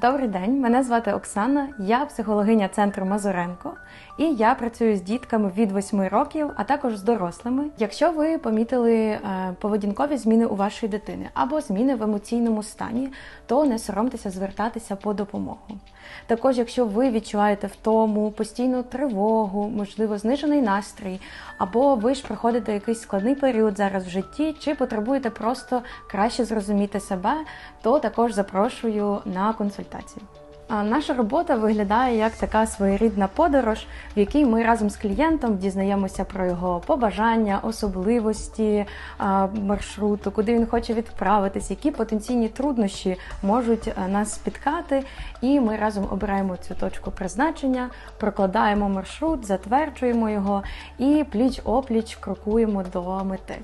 Добрий день, мене звати Оксана, я психологиня центру Мазуренко, і я працюю з дітками від 8 років, а також з дорослими. Якщо ви помітили е, поведінкові зміни у вашої дитини або зміни в емоційному стані, то не соромтеся звертатися по допомогу. Також, якщо ви відчуваєте втому, постійну тривогу, можливо, знижений настрій, або ви ж проходите якийсь складний період зараз в житті, чи потребуєте просто краще зрозуміти себе, то також запрошую на консультацію. А Наша робота виглядає як така своєрідна подорож, в якій ми разом з клієнтом дізнаємося про його побажання, особливості маршруту, куди він хоче відправитись, які потенційні труднощі можуть нас спіткати. І ми разом обираємо цю точку призначення, прокладаємо маршрут, затверджуємо його і пліч опліч крокуємо до мети.